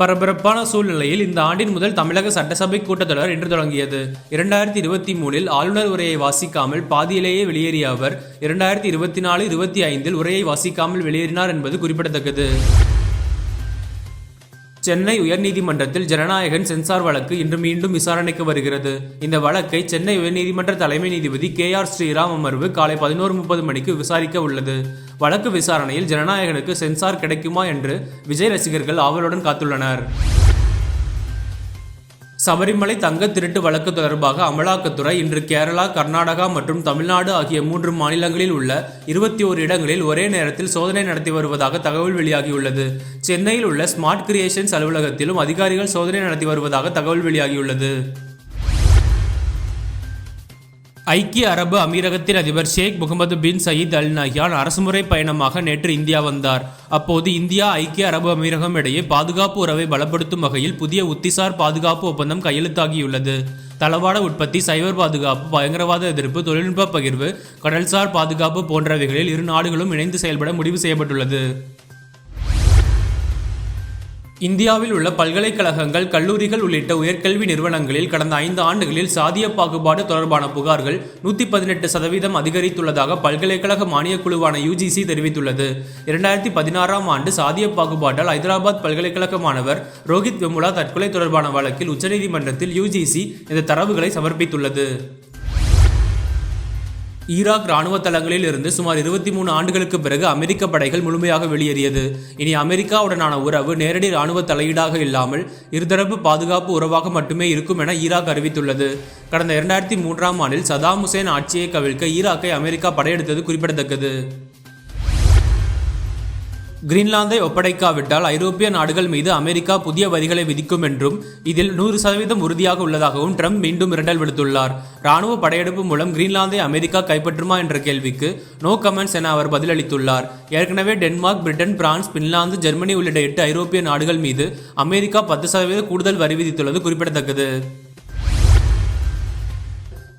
பரபரப்பான சூழ்நிலையில் இந்த ஆண்டின் முதல் தமிழக சட்டசபை கூட்டத்தொடர் இன்று தொடங்கியது. இரண்டாயிரத்தி இருபத்தி மூணில் ஆளுநர் உரையை வாசிக்காமல் பாதியிலேயே வெளியேறிய அவர் இரண்டாயிரத்தி இருபத்தி நாலு இருபத்தி ஐந்தில் உரையை வாசிக்காமல் வெளியேறினார் என்பது குறிப்பிடத்தக்கது. சென்னை உயர்நீதிமன்றத்தில் ஜனநாயகன் சென்சார் வழக்கு இன்று மீண்டும் விசாரணைக்கு வருகிறது. இந்த வழக்கை சென்னை உயர்நீதிமன்ற தலைமை நீதிபதி கே ஆர் ஸ்ரீராம் அமர்வு காலை பதினோரு முப்பது மணிக்கு விசாரிக்க உள்ளது. வழக்கு விசாரணையில் ஜனநாயகனுக்கு சென்சார் கிடைக்குமா என்று விஜய் ரசிகர்கள் ஆவலுடன் காத்துள்ளனர். சபரிமலை தங்க திருட்டு வழக்கு தொடர்பாக அமலாக்கத்துறை இன்று கேரளா கர்நாடகா மற்றும் தமிழ்நாடு ஆகிய மூன்று மாநிலங்களில் உள்ள இருபத்தி ஓரு இடங்களில் ஒரே நேரத்தில் சோதனை நடத்தி வருவதாக தகவல் வெளியாகியுள்ளது. சென்னையில் உள்ள ஸ்மார்ட் கிரியேஷன்ஸ் அலுவலகத்திலும் அதிகாரிகள் சோதனை நடத்தி வருவதாக தகவல் வெளியாகியுள்ளது. ஐக்கிய அரபு அமீரகத்தின் அதிபர் Sheikh Mohammed bin Zayed Al Nahyan அரசுமுறை பயணமாக நேற்று இந்தியா வந்தார். அப்போது இந்தியா ஐக்கிய அரபு அமீரகம் இடையே பாதுகாப்பு உறவை பலப்படுத்தும் வகையில் புதிய உத்திசார் பாதுகாப்பு ஒப்பந்தம் கையெழுத்தாகியுள்ளது. தளவாட உற்பத்தி சைபர் பாதுகாப்பு பயங்கரவாத எதிர்ப்பு தொழில்நுட்ப பகிர்வு கடல்சார் பாதுகாப்பு போன்றவைகளில் இரு நாடுகளும் இணைந்து செயல்பட முடிவு செய்யப்பட்டுள்ளது. இந்தியாவில் உள்ள பல்கலைக்கழகங்கள் கல்லூரிகள் உள்ளிட்ட உயர்கல்வி நிறுவனங்களில் கடந்த ஐந்து ஆண்டுகளில் சாதிய பாகுபாடு தொடர்பான புகார்கள் நூற்றி பதினெட்டு சதவீதம் அதிகரித்துள்ளதாக பல்கலைக்கழக மானியக் குழுவான யுஜிசி தெரிவித்துள்ளது. இரண்டாயிரத்தி பதினாறாம் ஆண்டு சாதிய பாகுபாட்டால் ஐதராபாத் பல்கலைக்கழக மாணவர் ரோஹித் வெமுலா தற்கொலை தொடர்பான வழக்கில் உச்சநீதிமன்றத்தில் யுஜிசி இந்த தரவுகளை சமர்ப்பித்துள்ளது. ஈராக் ராணுவ தளங்களில் இருந்து சுமார் இருபத்தி மூணு ஆண்டுகளுக்கு பிறகு அமெரிக்க படைகள் முழுமையாக வெளியேறியது. இனி அமெரிக்காவுடனான உறவு நேரடி ராணுவ தலையீடாக இல்லாமல் இருதரப்பு பாதுகாப்பு உறவாக மட்டுமே இருக்கும் என ஈராக் அறிவித்துள்ளது. கடந்த இரண்டாயிரத்தி மூன்றாம் ஆண்டில் சதாம் ஹுசேன் ஆட்சியை கவிழ்க்க ஈராக்கை அமெரிக்கா படையெடுத்தது குறிப்பிடத்தக்கது. கிரீன்லாந்தை ஒப்படைக்காவிட்டால் ஐரோப்பிய நாடுகள் மீது அமெரிக்கா புதிய வரிகளை விதிக்கும் என்றும் இதில் நூறு சதவீதம் உறுதியாக உள்ளதாகவும் ட்ரம்ப் மீண்டும் இரண்டல் விடுத்துள்ளார். ராணுவ படையெடுப்பு மூலம் கிரீன்லாந்தை அமெரிக்கா கைப்பற்றுமா என்ற கேள்விக்கு நோ கமெண்ட்ஸ் என அவர் பதிலளித்துள்ளார். ஏற்கனவே Denmark Britain France Finland Germany உள்ளிட்ட எட்டு ஐரோப்பிய நாடுகள் மீது அமெரிக்கா பத்து சதவீத கூடுதல் வரி விதித்துள்ளது குறிப்பிடத்தக்கது.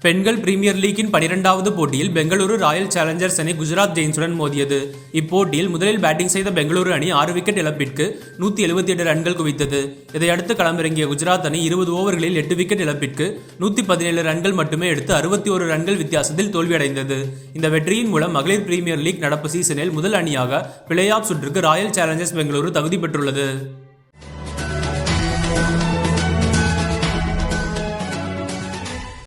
பெண்கள் பிரீமியர் லீக்கின் பனிரெண்டாவது போட்டியில் பெங்களூரு ராயல் சேலஞ்சர்ஸ் அணி குஜராத் ஜெயின்ஸுடன் மோதியது. இப்போட்டியில் முதலில் பேட்டிங் செய்த பெங்களூரு அணி ஆறு விக்கெட் இழப்பிற்கு நூற்றி எழுபத்தி எட்டு ரன்கள் குவித்தது. இதையடுத்து களமிறங்கிய குஜராத் அணி இருபது ஓவர்களில் எட்டு விக்கெட் இழப்பிற்கு நூற்றி பதினேழு ரன்கள் மட்டுமே எடுத்து அறுபத்தி ஒரு ரன்கள் வித்தியாசத்தில் தோல்வியடைந்தது. இந்த வெற்றியின் மூலம் மகளிர் பிரீமியர் லீக் நடப்பு சீசனில் முதல் அணியாக பிளே ஆஃப் சுற்றுக்கு ராயல் சேலஞ்சர்ஸ் பெங்களூரு தகுதி பெற்றுள்ளது.